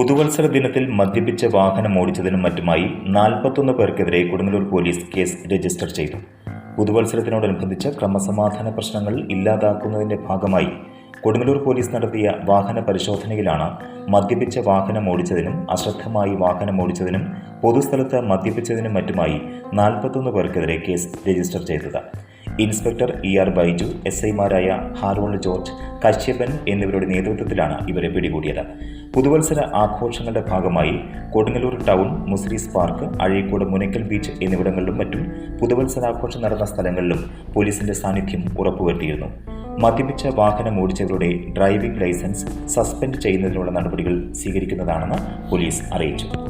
പുതുവത്സര ദിനത്തിൽ മദ്യപിച്ച് വാഹനം ഓടിച്ചതിനും മറ്റുമായി നാൽപ്പത്തൊന്ന് പേർക്കെതിരെ കൊടുങ്ങല്ലൂർ പോലീസ് കേസ് രജിസ്റ്റർ ചെയ്തു. പുതുവത്സരത്തിനോടനുബന്ധിച്ച് ക്രമസമാധാന പ്രശ്നങ്ങൾ ഇല്ലാതാക്കുന്നതിന്റെ ഭാഗമായി കൊടുങ്ങല്ലൂർ പോലീസ് നടത്തിയ വാഹന പരിശോധനയിലാണ് മദ്യപിച്ച വാഹനം ഓടിച്ചതിനും അശ്രദ്ധമായി വാഹനം ഓടിച്ചതിനും പൊതുസ്ഥലത്ത് മദ്യപിച്ചതിനും മറ്റുമായി നാൽപ്പത്തൊന്ന് പേർക്കെതിരെ കേസ് രജിസ്റ്റർ ചെയ്തത്. Inspector E R Baiju S ഐമാരായ ഹാരോൺ ജോർജ് കശ്യപൻ എന്നിവരുടെ നേതൃത്വത്തിലാണ് ഇവരെ പിടികൂടിയത്. പുതുവത്സര ആഘോഷങ്ങളുടെ ഭാഗമായി Kodungallur town Muziris park Azhikode Munakkal beach എന്നിവിടങ്ങളിലും മറ്റും പുതുവത്സരാഘോഷം നടന്ന സ്ഥലങ്ങളിലും പോലീസിന്റെ സാന്നിധ്യം ഉറപ്പുവരുത്തിയിരുന്നു. മദ്യപിച്ച വാഹനം ഓടിച്ചവരുടെ ഡ്രൈവിംഗ് ലൈസൻസ് സസ്പെൻഡ് ചെയ്യുന്നതിനുള്ള നടപടികൾ സ്വീകരിക്കുന്നതാണെന്ന് പോലീസ് അറിയിച്ചു.